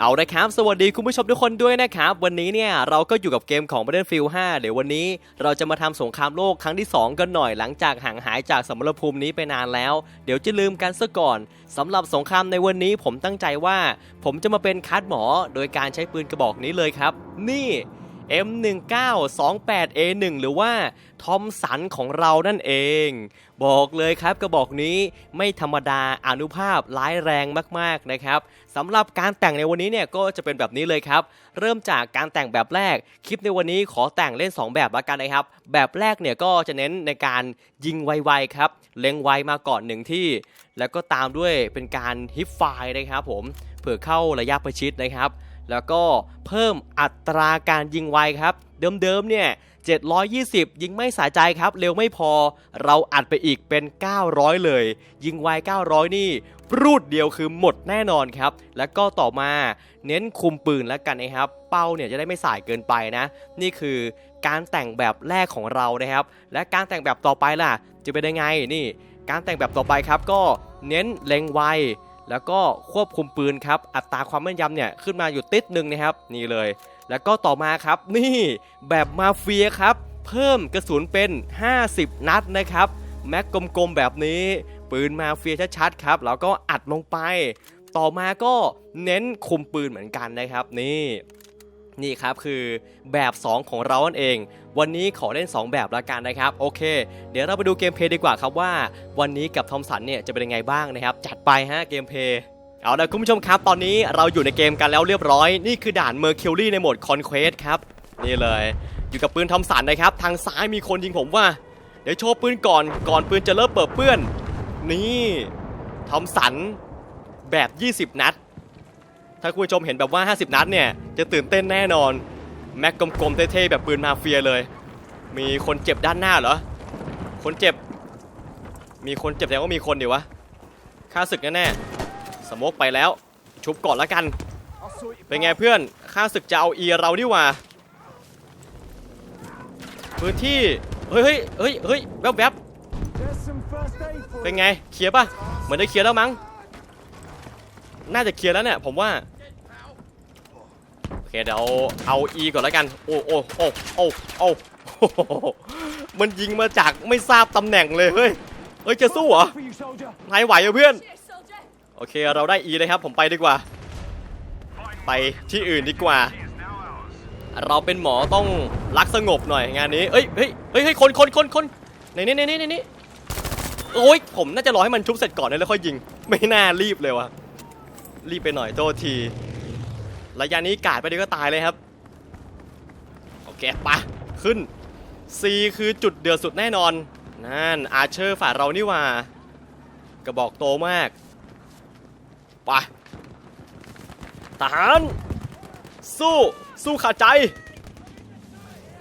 เอาละครับ สวัสดีคุณผู้ชมทุกคนด้วยนะครับ วันนี้เนี่ยเราก็อยู่กับเกมของ Battlefield 5 เดี๋ยววันนี้เราจะมาทำสงครามโลกครั้งที่ 2 กันหน่อยหลังจากห่างหายจากสมรภูมินี้ไปนานแล้ว เดี๋ยวจะลืมกันซะก่อนสำหรับสงครามในวันนี้ผมตั้งใจว่า ผมจะมาเป็นคัดหมอโดยการใช้ปืนกระบอกนี้เลยครับ นี่ M1928A1 หรือว่าทอมสันของเรานั่นเอง บอกเลยครับกระบอกนี้ไม่ธรรมดาอนุภาพร้ายแรงมากๆนะครับสำหรับการแต่งในวันนี้เนี่ยก็จะเป็นแบบนี้เลยครับ เริ่มจากการแต่งแบบแรก คลิปในวันนี้ขอแต่งเล่น 2 แบบละกันนะครับ แบบแรกเนี่ยก็จะเน้นในการยิงไวๆครับ เล็งไวมาก่อนหนึ่งที่ แล้วก็ตามด้วยเป็นการฮิปไฟล์นะครับผมเผื่อเข้าระยะประชิดนะครับ แล้วก็เพิ่มอัตราการยิงไวครับ เดิมๆเนี่ย 720 ยิงไม่สะใจครับ เร็วไม่พอ เราอัดไปอีกเป็น 900 เลย ยิงไว 900 นี่รูดเดียวคือหมดแน่นอนครับ แล้วก็ต่อมาเน้นคุมปืนแล้วกันนะครับ เป้าเนี่ยจะได้ไม่สายเกินไปนะ นี่คือการแต่งแบบแรกของเรานะครับ และการแต่งแบบต่อไปล่ะ จะเป็นยังไงนี่ การแต่งแบบต่อไปครับก็เน้นเล็งไว แล้วก็ควบคุมปืนครับ อัตราความแม่นยำเนี่ยขึ้นมาอยู่ติดหนึ่งนะครับ นี่เลย แล้วก็ต่อมาครับ นี่แบบมาเฟียครับ เพิ่มกระสุนเป็น 50 นัดนะครับ แม็กกลมๆแบบนี้ ปืนมาเฟียชัดๆครับ แล้วก็อัดลงไป ต่อมาก็เน้นคุมปืนเหมือนกันนะครับ นี่ นี่ครับคือแบบ 2 ของเรานั่นเอง วันนี้ขอเล่น 2 แบบละกันนะครับ โอเค เดี๋ยวเราไปดูเกมเพย์ดีกว่าครับว่า วันนี้กับทอมสันเนี่ยจะเป็นยังไงบ้างนะครับ จัดไปฮะเกมเพย์เอาละคุณผู้ชมครับ ตอนนี้เราอยู่ในเกมกันแล้วเรียบร้อย นี่คือด่านเมอร์คิวรี่ในโหมดคอนเควสครับนี่เลย อยู่กับปืนทอมสันนะครับ ทางซ้ายมีคนยิงผมว่า เดี๋ยวโชว์ปืนก่อนก่อนปืนจะเริ่มเปิดเปื้อน นี่ทอมสันแบบ 20 นัด ถ้าคุณผู้ชมเห็นแบบว่า 50 นัดเนี่ย จะตื่นเต้นแน่นอน แม็กกลมๆเท่ๆแบบปืนมาเฟียเลย มีคนเจ็บด้านหน้าเหรอ คนเจ็บ มีคนเจ็บแสดงว่ามีคนเดี๋ยววะค่าศึกแน่ๆสมกไปแล้ว ชุบก่อนละกัน เป็นไงเพื่อนค่าศึกจะเอาเอีเราดีหว่าพื้นที่ เฮ้ยเฮ้ยเฮ้ยเฮ้ยแวบๆบเป็นไงเคลียร์ป่ะ เหมือนได้เคลียร์แล้วมั้ง น่าจะเคลียร์แล้วเนี่ยผมว่าโอเคเดี๋ยวเอา E ก่อนแล้วกันโอ้โอ้โอ้โอ้โอ้โหมันยิงมาจากไม่ทราบตำแหน่งเลยเฮ้ยเฮ้ยจะสู้เหรอนายไหวเหรอเพื่อนโอเคเราได้ E เลยครับ ผมไปดีกว่า ไปที่อื่นดีกว่า เราเป็นหมอต้องรักสงบหน่อยงานนี้เอ้ยเฮ้ยเฮ้ยเฮ้ยคนคนคนคนในนี้ในนี้ในนี้โอ้ยผมน่าจะรอให้มันชุบเสร็จก่อนแล้วค่อยยิง ไม่น่ารีบเลยว่ะ รีบไปหน่อยโทษที ระยะนี้กาดไปดีก็ตายเลยครับ โอเคปะขึ้น C คือจุดเดือดสุดแน่นอน นั่นอาเชอร์ฝ่าเรานี่ว่า กระบอกโตมากไปทหาร สู้ สู้ขาดใจ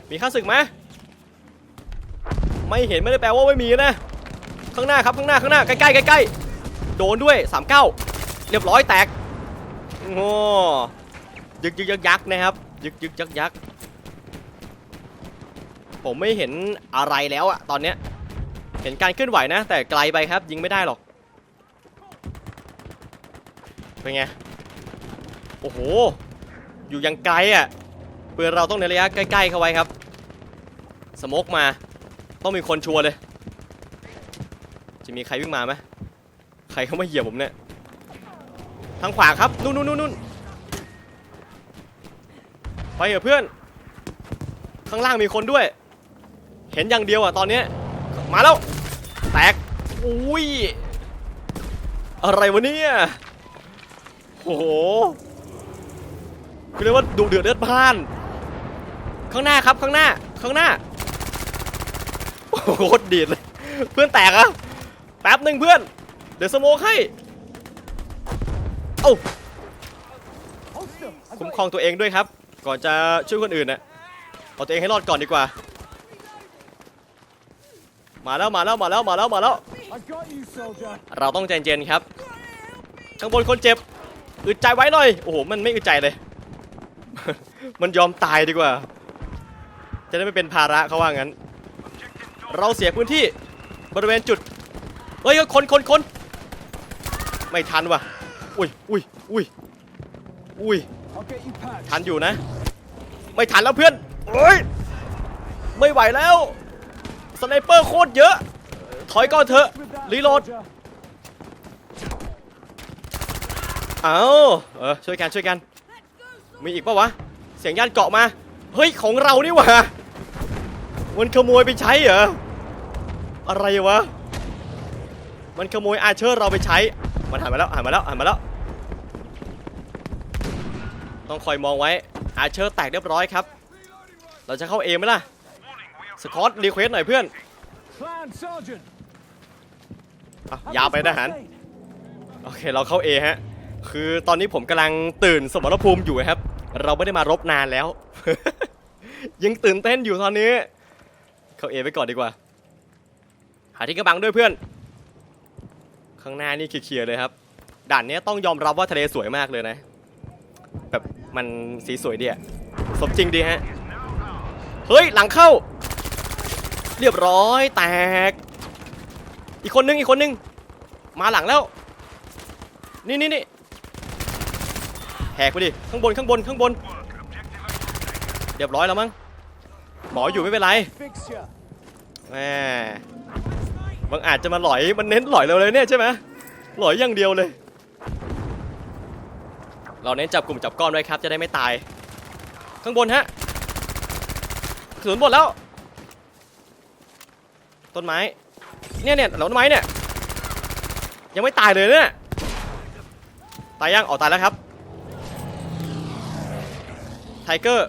มีข้าศึกไหมไม่เห็นไม่ได้แปลว่าไม่มีนะ ข้างหน้าครับข้างหน้าข้างหน้าใกล้ๆใกล้โดนด้วย 39 เรียบร้อยแตกโอ้ยึกยึกยักยักนะครับ ยึกยึกยักยักผมไม่เห็นอะไรแล้วอะตอนเนี้ยเห็นการเคลื่อนไหวนะ แต่ไกลไปครับ ยิงไม่ได้หรอกเป็นไงโอ้โห อยู่ยังไกลอะ่ะปืนเราต้องในระยะใกล้ๆเข้าไว้ครับ สมกมาต้องมีคนชัวร์เลย จะมีใครวิ่งมาไหมใครเขามาเหยียบผมเนี่ยางขวาครับ นู่นนู่นนู่นไปเถอะเพื่อน ข้างล่างมีคนด้วย เห็นอย่างเดียวอะตอนนี้ มาแล้ว แตก อุ้ย อะไรวะเนี่ยโอ้โหคือเรียกว่าดุเดือดเลือดพล่าน ข้างหน้าครับข้างหน้า ข้างหน้าโหโคตรดีดเลย เพื่อนแตกอะแป๊บหนึ่งเพื่อน เดี๋ยวสโมกให้ เอ้า คุ้มครองตัวเองด้วยครับ ก่อนจะช่วยคนอื่นนะเอาตัวเองให้รอดก่อนดีกว่า มาแล้วมาแล้วมาแล้วมาแล้วมาแล้ว เราต้องใจเย็นครับ ข้างบนคนเจ็บ อึดใจไว้หน่อย โอ้โห มันไม่อึดใจเลย มันยอมตายดีกว่า จะได้ไม่เป็นภาระเขาว่างั้น เราเสียพื้นที่บริเวณจุด เฮ้ยคนคนคนไม่ทันว่ะ อุ้ยอุ้ยอุ้ยอุ้ย ทันอยู่นะ ไม่ทันแล้วเพื่อนโอ้ยไม่ไหวแล้วสไนเปอร์โคตรเยอะ ถอยก่อนเถอะรีโหลดเอาเออช่วยกันช่วยกัน มีอีกปะวะ เสียงย่านเกาะมา เฮ้ย ของเรานี่หว่ามันขโมยไปใช้เหรอ อะไรวะ มันขโมยอาเชอร์เราไปใช้ มันหันมาแล้วหันมาแล้วหันมาแล้ว ต้องคอยมองไว้อาเชอร์แตกเรียบร้อยครับ เราจะเข้าเอไหมล่ะ สกอตรีเควสหน่อยเพื่อน Clan sergeant. อะ have ยาว this ไปทหาร first aid. โอเคเราเข้า A ฮะ คือตอนนี้ผมกำลังตื่นสมรภูมิอยู่ครับ เราไม่ได้มารบนานแล้ว ยังตื่นเต้นอยู่ตอนนี้ เข้า A ไปก่อนดีกว่า หาที่กระบังด้วยเพื่อน ข้างหน้านี่เคลียร์ๆเลยครับ ด่านเนี้ยต้องยอมรับว่าทะเลสวยมากเลยนะ แบบมันสีสวยดีอะสมจริงดีฮะ เฮ้ย หลังเข้า เรียบร้อยแตก อีกคนนึงอีกคนนึง มาหลังแล้ว นี่นี่นี่แหกไปดิ ข้างบนข้างบนข้างบน เรียบร้อยแล้วมั้ง หมออยู่ไม่เป็นไรแหมบางอาจจะมาหลอย มันเน้นหลอยเราเลยเนี่ยใช่ไหมหลอยอย่างเดียวเลย เราเน้นจับกลุ่มจับก้อนไว้ครับ จะได้ไม่ตาย ข้างบนฮะกระสุนหมดแล้ว ต้นไม้ เนี่ยเนี่ยเหล่าต้นไม้เนี่ย ยังไม่ตายเลยเนี่ย ตายยังออกตายแล้วครับ ไทเกอร์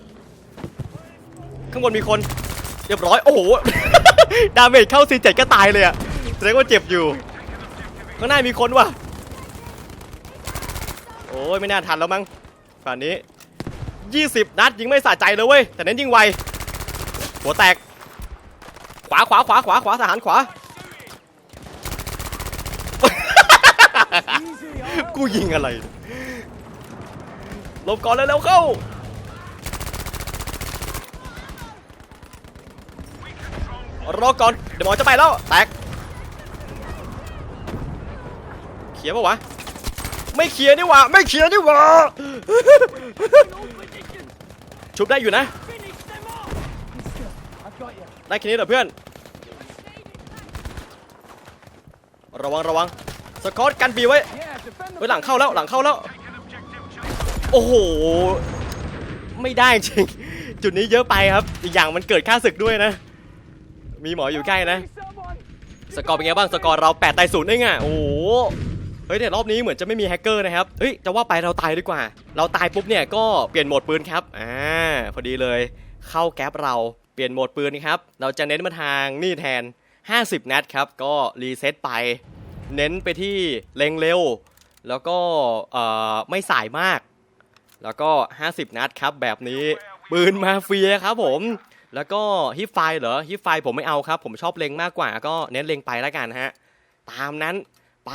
ข้างบนมีคน เรียบร้อย โอ้โห ดาเมจเข้าซีเจ็ดก็ตายเลยอะแสดงว่าเจ็บอยู่ ข้างหน้ามีคนว่ะ อ้ยไม่น่าทันแล้วมั้งป่านนี้ 20 นัดยิงไม่สะใจเลยเว้ย แต่เน้นยิงไว หัวแตก ขวาขวาขวาขวาขวาทหารขวา กูยิงอะไรหลบก่อนเลยเร็วเข้า รอก่อน เดี๋ยวหมอจะไปแล้ว แตก เขียร์ปะวะ ไม่เขียร์นี่หว่าไม่เขียร์นี่หว่า ชุบได้อยู่นะ ได้แค่นี้เหรอเพื่อน ระวังระวังสกอตกันบีไว้ Yeah, defend the เฮ้หลังเข้าแล้วหลังเข้าแล้ว โอ้โห ไม่ได้จริง จุดนี้เยอะไปครับ อีกอย่างมันเกิดค่าศึกด้วยนะ มีหมออยู่ใกล้นะ สกอร์เป็นไงบ้าง สกอร์เรา8ตายศูนย์เองอะโอ้โห เฮ้ยแต่รอบนี้เหมือนจะไม่มีแฮกเกอร์นะครับ เฮ้ยจะว่าไปเราตายดีกว่า เราตายปุ๊บเนี่ยก็เปลี่ยนโหมดปืนครับ อ่าพอดีเลย เข้าแก๊ปเราเปลี่ยนโหมดปืนนะครับ เราจะเน้นมาทางนี่แทน 50 นัดครับ ก็รีเซ็ตไป เน้นไปที่เล็งเร็ว แล้วก็เอ่อไม่สายมาก แล้วก็ 50 นัดครับแบบนี้ปืนมาเฟียครับผมแล้วก็ฮิปไฟเหรอฮิปไฟผมไม่เอาครับ ผมชอบเล็งมากกว่า ก็เน้นเล็งไปแล้วกันฮะ ตามนั้นไป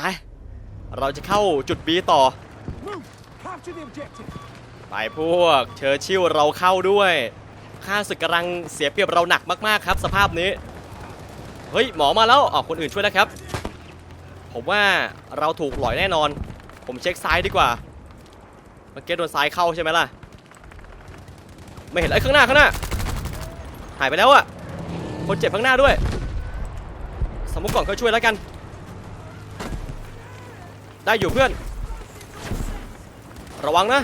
เราจะเข้าจุดบีต่อ ไปพวกเชอร์ชิลเราเข้าด้วยค่าศึกกำลังเสียเปรียบเราหนักมากๆครับ สภาพนี้ เฮ้ย หมอมาแล้วอ๋อคนอื่นช่วยแล้วครับ ผมว่าเราถูกหลอยแน่นอน ผมเช็คซ้ายดีกว่าเมื่อกี้โดนซ้ายเข้าใช่ไหมล่ะ ไม่เห็นไอ้ยข้างหน้าข้างหน้า หายไปแล้วอะคนเจ็บข้างหน้าด้วย สมมติก่อนก็ช่วยแล้วกัน ได้อยู่เพื่อน ระวังนะ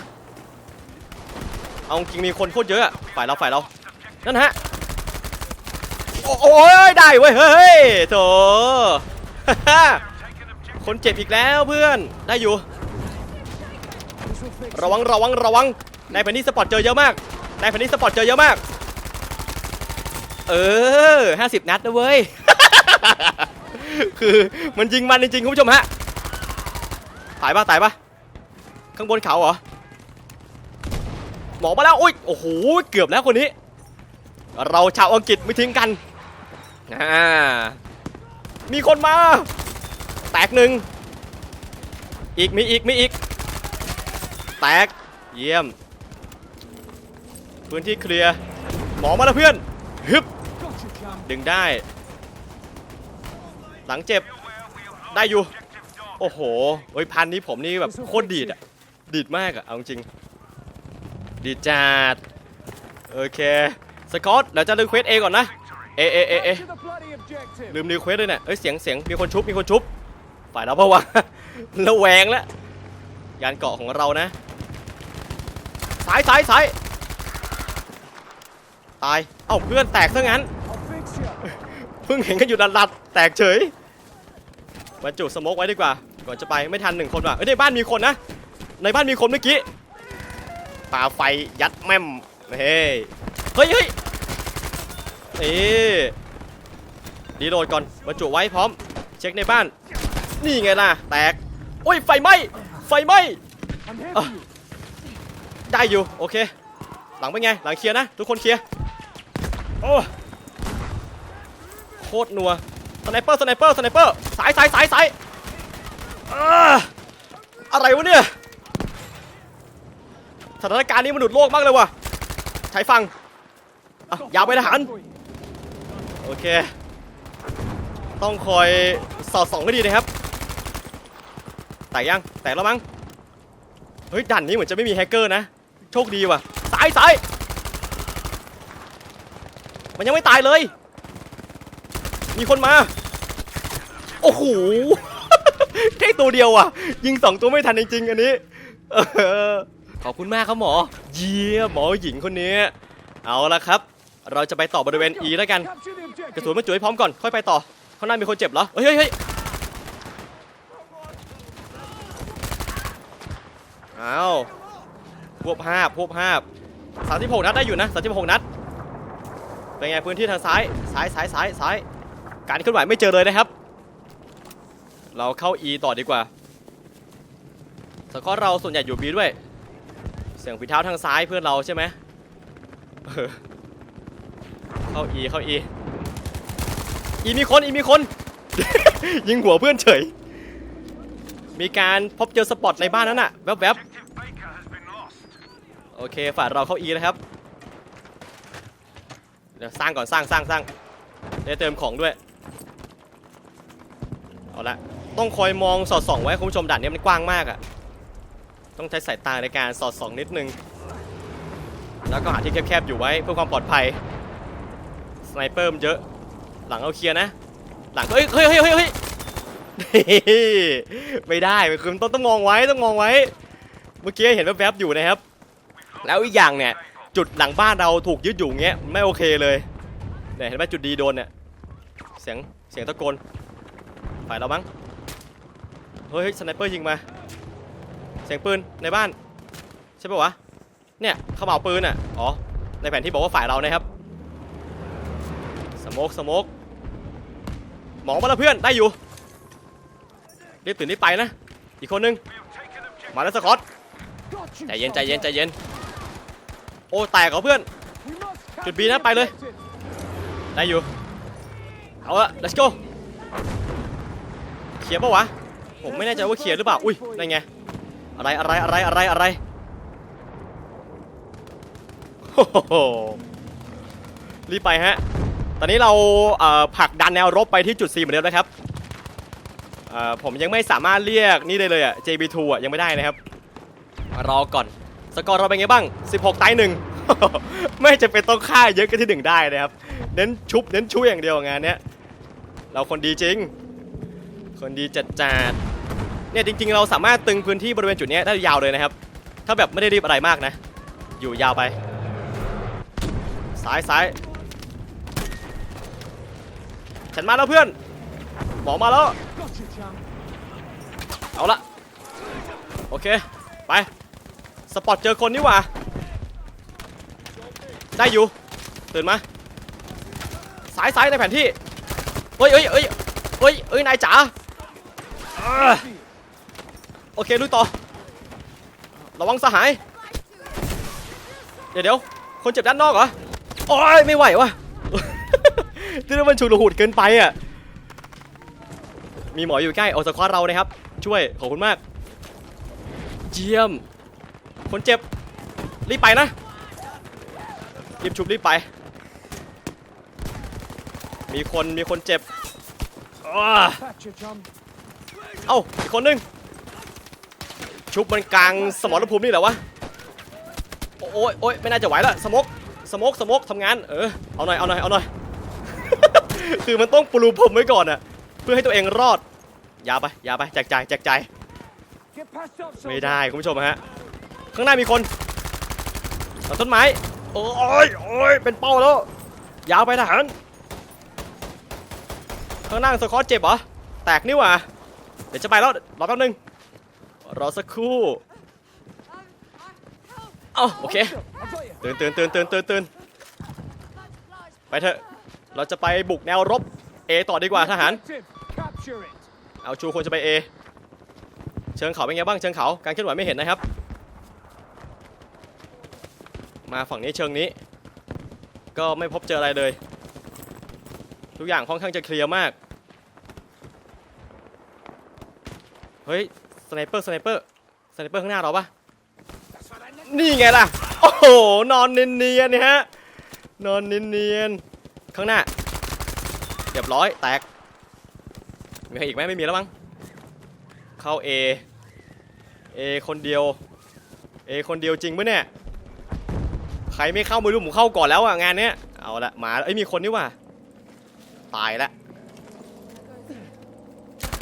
เอาจริงมีคนโคตรเยอะอะฝ่ายเราฝ่ายเรา นั่นฮะโอ้โอ้ยได้เว้ย เฮ้ยโถคนเจ็บอีกแล้วเพื่อน ได้อยู่ ระวังระวังระวัง ในแผ่นนี้สปอร์ตเจอเยอะมาก ในแผ่นนี้สปอร์ตเจอเยอะมาก เออห้าสิบนัดนะเว้ย คือมันยิงมันจริงๆคุณผู้ชมฮะ ตายปะตายปะข้างบนเขาเหรอหมอมาแล้วอุ้ยโอ้โหเกือบแล้วคนนี้ เราชาวอังกฤษไม่ทิ้งกันอ่ามีคนมา แตกหนึ่งอีกมีอีกมีอีก แตกเยี่ยม พื้นที่เคลียร์หมอมาแล้วเพื่อนฮึบดึงได้ หลังเจ็บได้อยู่ โอ้โหเฮ้ยพันนี้ผมนี่แบบโคตรดีดอะดีดมากอะเอาจริง ดีจัดโอเคสกอตเดี๋ยวจะรีเควสเอก่อนนะ เอเอเอเอ Capture the bloody objective. ลืมรีเควสเลยเนี่ยเอ้ยเสียงเสียงมีคนชุบมีคนชุบฝ่ายเราเปล่าวะระแวงแล้วยานเกาะของเรานะสายสายสายตาย เอ้าเพื่อนแตกซะงั้น I'll fix you. เพิ่งเห็นกันอยู่ดัดๆแตกเฉยบรรจุสโมกไว้ดีกว่า ก่อนจะไปไม่ทันหนึ่งคนว่ะเอ้ยในบ้านมีคนนะ ในบ้านมีคนเมื่อกี้ปาไฟยัดแม่มเฮ้ยเฮ้ยเฮ้ยนี่ดีโหลดก่อนบรรจุไว้พร้อม เช็คในบ้าน นี่ไงล่ะ แตก โอ้ย ไฟไหม้ ไฟไหม้ได้อยู่ โอเค หลังเป็นไง หลังเคลียร์นะ ทุกคนเคลียร์ โอ้โคตรนัวสไนเปอร์สไนเปอร์สไนเปอร์สายสายสายสาย อะไรวะเนี่ย สถานการณ์นี้มันหนุดโลกมากเลยว่ะใช้ฟังอะยาวไปทหาร โอเค ต้องคอยสอดส่องให้ดีนะครับ แตกยัง แตกแล้วมั้ง เฮ้ยด่านนี้เหมือนจะไม่มีแฮกเกอร์นะ โชคดีว่ะสายสายมันยังไม่ตายเลย มีคนมา โอ้โห ตัวเดียวอะ ยิงสองตัวไม่ทันจริงๆอันนี้เออขอบคุณมากครับหมอ เยี่ยมหมอหญิงคนนี้ เอาละครับ เราจะไปต่อบริเวณ E แล้วกัน Capture the objective. กระสุนมาจุยพร้อมก่อน ค่อยไปต่อ ข้างหน้ามีคนเจ็บเหรอเฮ้ยเฮ้ยเฮ้ยเอาพวบห้าพวบห้าสามสิบหกนัดได้อยู่นะสามสิบหกนัด เป็นไงพื้นที่ทางซ้าย ซ้ายซ้ายซ้ายซ้าย การเคลื่อนไหวไม่เจอเลยนะครับ เราเข้า E ต่อดีกว่าสกอตเราส่วนใหญ่อยู่ B ด้วย เสียงฝีเท้าทางซ้ายเพื่อนเราใช่ไหมเออเข้า E เข้า E อีมีคนอีมีคน ยิงหัวเพื่อนเฉย มีการพบเจอสปอตในบ้านนั้นอะแวบๆ โอเคฝ่ายเราเข้า E นะครับ เดี๋ยวสร้างก่อนสร้างสร้างสร้างได้เติมของด้วย เอาละ ต้องคอยมองสอดส่องไว้คุณผู้ชมด่านนี้มันกว้างมากอะต้องใช้สายตาในการสอดส่องนิดนึง แล้วก็หาที่แคบๆอยู่ไว้เพื่อความปลอดภัยสไนเปอร์มันเยอะ หลังเอาเคลียร์นะ หลังเฮ้ยเฮ้ยเฮ้ยเฮ้ยเฮ้ยไม่ได้คือต้องต้องมองไว้ต้องมองไว้ เมื่อกี้เห็นแวบๆอยู่นะครับ แล้วอีกอย่างเนี่ยจุดหลังบ้านเราถูกยึดอยู่เงี้ยไม่โอเคเลยเนี่ยเห็นไหมจุดดีโดนเนี่ยเสียงเสียงตะโกนฝ่ายเรามั้ง เฮ้ยสไนเปอร์ยิงมา เสียงปืนในบ้าน ใช่ปะวะ เนี่ยเขาเอาปืนอะ อ๋อ ในแผนที่บอกว่าฝ่ายเรานะครับ สโมกสโมกหมองมาแล้วเพื่อน ได้อยู่ รีบตื่นรีบไปนะ อีกคนนึง มาแล้วสกอตใจเย็นใจเย็นใจเย็น โอ้แตกเหรอเพื่อน We must Should capture be the นะไปเลย ได้อยู่ เอาละ let's go เคลียร์ปะวะ ผมไม่แน่ใจว่าเคลียร์หรือเปล่า อุ้ยนั่นไง อะไรอะไรอะไรอะไรอะไรโอ้โหรีบไปฮะ ตอนนี้เราผลักดันแนวรบไปที่จุด C เหมือนเดิมนะครับ ผมยังไม่สามารถเรียกนี่ได้เลยอะ JB2 อะยังไม่ได้นะครับ รอก่อน สกอร์เราเป็นไงบ้าง 16ตายหนึ่งไม่จะเป็นต้องฆ่าเยอะก็ที่หนึ่งได้นะครับ เน้นชุบ เน้นช่วยอย่างเดียวงานเนี้ย เราคนดีจริง คนดีจัดจัด เนี่ยจริงๆเราสามารถตึงพื้นที่บริเวณจุดนี้ได้ยาวเลยนะครับ ถ้าแบบไม่ได้รีบอะไรมากนะ อยู่ยาวไป ซ้ายซ้ายฉันมาแล้วเพื่อน หมอมาแล้ว เอาละโอเค ไป สปอตเจอคนนี่หว่า ได้อยู่ ตื่นมา สายสายในแผนที่ เฮ้ยเฮ้ยเฮ้ยเฮ้ยเฮ้ยนายจ๋า โอเคลุยต่อ ระวังสหาย เดี๋ยวเดี๋ยวคนเจ็บด้านนอกเหรอ โอ้ยไม่ไหววะที่นี่นมันฉุกละหุดเกินไปอะ มีหมออยู่ใกล้เอาสควอตเรานะครับ ช่วยขอบคุณมาก เยี่ยม คนเจ็บ รีบไปนะรีบชุบรีบไป มีคนมีคนเจ็บอ้าเอ้าอีกคนนึง ชุบมันกลางสมรภูมินี่เหรอวะ โอ้ยโอ้ยไม่น่าจะไหวละสมกสมกสมกทำงาน เออ เอาหน่อย เอาหน่อย เอาหน่อย คือมันต้องปลูพรมไว้ก่อนอะเพื่อให้ตัวเองรอดอย่าไปอย่าไปแจกจ่ายแจกจ่ายไม่ได้คุณผู้ชมฮะ ข้างหน้ามีคนเอาต้นไม้ โอ้ยโอ้ยเป็นเป้าแล้ว ยาวไปทหาร ข้างหน้าสกอตเจ็บเหรอ แตกนี่หว่า เดี๋ยวจะไปแล้ว รอแป๊บนึง รอสักครู่เอ้าโอเคตื่นตื่นตื่นตื่นตื่นตื่นไปเถอะเราจะไปบุกแนวรบ A ต่อดีกว่าทหาร เอาชูควรจะไป A เชิงเขาเป็นไงบ้างเชิงเขาการเคลื่อนไหวไม่เห็นนะครับ มาฝั่งนี้เชิงนี้ ก็ไม่พบเจออะไรเลย ทุกอย่างค่อนข้างจะเคลียร์มาก เฮ้ย สไนเปอร์สไนเปอร์สไนเปอร์ข้างหน้าเราปะนี่ไงล่ะ โอ้โห นอนเนียนๆเนี่ฮะ นอนเนียนๆข้างหน้าเรียบร้อย แตก มีใครอีกไหมไม่มีแล้วมั้ง เข้า A A คนเดียว A คนเดียวจริงปะเนี่ย ใครไม่เข้าไม่รู้ผมเข้าก่อนแล้วอะงานเนี้ย เอาละมาเอ้ยมีคนนี่ว่ะตายละ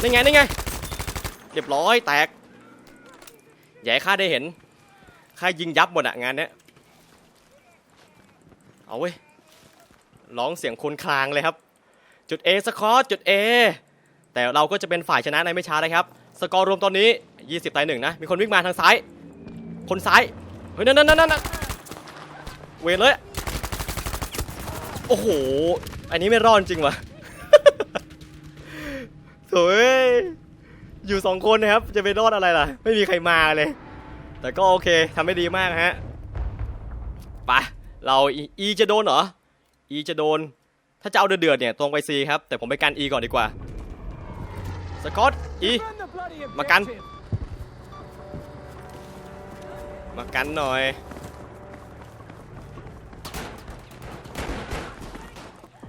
นี่ไงนี่ไง เรียบร้อยแตกอย่าให้ข้าได้เห็นข้ายิงยับหมดอะงานเนี้ยเอาเว้ยร้องเสียงคนคลางเลยครับ จุด A สกอร์จุด A แต่เราก็จะเป็นฝ่ายชนะในไม่ช้านะครับ สกอร์รวมตอนนี้ 20 ต่อหนึ่งนะ มีคนวิ่งมาทางซ้าย คนซ้าย เฮ้ย นั่นนั่นนั่นนั่นเวรเลย โอ้โห อันนี้ไม่รอดจริงวะโถ่เอ้ย อยู่สองคนนะครับ จะไปรอดอะไรล่ะ ไม่มีใครมาเลย แต่ก็โอเคทำได้ดีมากฮะไปเราอีจะโดนเหรออีจะโดน ถ้าจะเอาเดือดเนี่ยตรงไปซีครับ แต่ผมไปกันอีก่อนดีกว่า สกอตอี Run the bloody Makan. objective. มากันหน่อย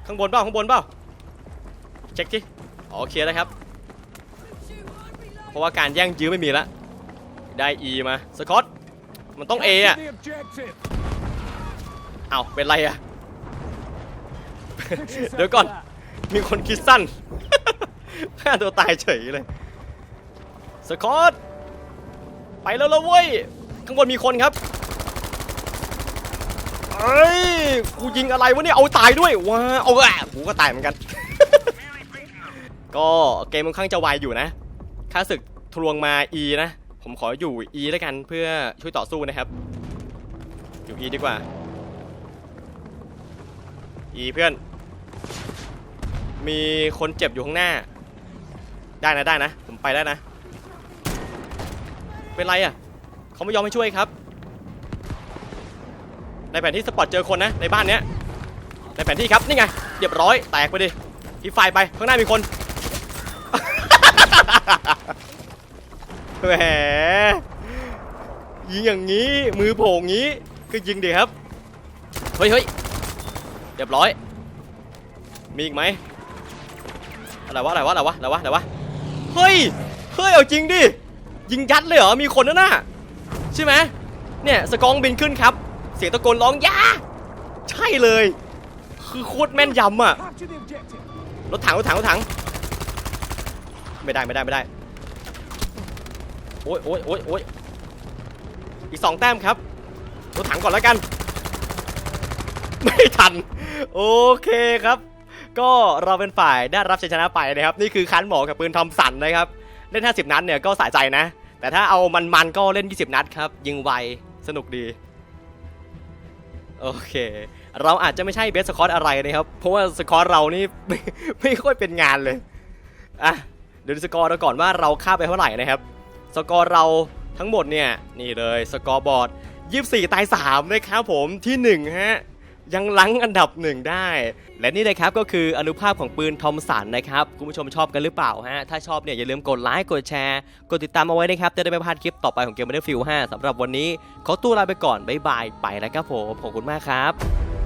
ข้างบนเปล่าข้างบนเปล่าเช็คที่อ๋อโอเคแล้วครับ เพราะว่าการแย่งยื้อไม่มีละ ได้ E มา สกอต มันต้อง A อะเอาเป็นไรอะ เดี๋ยวก่อน มีคนคิดสั้นฆ่าตัวตายเฉยเลย สกอต ไปแล้วละเว้ย ข้างบนมีคนครับเอ้ย กูยิงอะไรวะเนี่ย เอาตายด้วยว้าเอาอะกูก็ตายเหมือนกัน ก็เกมค่อนข้างจะไวอยู่นะ ค่าศึกทวงมา E นะ ผมขออยู่ E แล้วกันเพื่อช่วยต่อสู้นะครับ อยู่ E ดีกว่า E เพื่อน มีคนเจ็บอยู่ข้างหน้า ได้นะได้นะ ผมไปได้นะ เป็นไรอะเขาไม่ยอมให้ช่วยครับ ในแผนที่สปอตเจอคนนะในบ้านเนี้ยในแผนที่ครับนี่ไงเรียบร้อยแตกไปดิที่ไฟไปข้างหน้ามีคน แหมยิงอย่างนี้มือโผล่งนี้ก็ยิงดิครับเฮ้ยเฮ้ยเรียบร้อย มีอีกไหมอะไรวะอะไรวะอะไรวะอะไรวะอะไรวะเฮ้ยเฮ้ยเอาจริงดิยิงยัดเลยเหรอมีคนนั่นน่ะใช่ไหมเนี่ยสกองบินขึ้นครับ เสียงตะโกนร้องยาใช่เลย คือโคตรแม่นยำอะรถถังรถถังรถถัง ไม่ได้ไม่ได้ไม่ได้โอ้ยโอ้ยโอ้ยโอ้ยอีกสองแต้มครับรถถังก่อนแล้วกัน ไม่ทัน โอเคครับ ก็เราเป็นฝ่ายได้รับชัยชนะไปนะครับ นี่คือคันหมอกับปืนทอมสันนะครับ เล่น 50 นัดเนี่ยก็สะใจนะ แต่ถ้าเอามันๆก็เล่น 20 นัดครับ ยิงไว สนุกดี โอเค เราอาจจะไม่ใช่เบสสกอตอะไรนะครับ เพราะว่าสกอตเรานี่ไม่ไม่ค่อยเป็นงานเลย อะ เดี๋ยวสกอร์เราก่อนว่าเราค่าไปเท่าไหร่นะครับ สกอร์เราทั้งหมดเนี่ยนี่เลยสกอร์บอร์ด 24 ตาย3นะครับผมที่1ฮะยังลังอันดับ1ได้ และนี่นะครับก็คืออนุภาพของปืนทอมสันนะครับ คุณผู้ชมชอบกันหรือเปล่าฮะ ถ้าชอบเนี่ยอย่าลืมกดไลค์กดแชร์ กดติดตามเอาไว้นะครับ จะได้ไม่พลาดคลิปต่อไปของเกม Battlefield 5สำหรับวันนี้ ขอตัวลาไปก่อน บ๊ายบาย ไปแล้วครับผม ขอบคุณมากครับ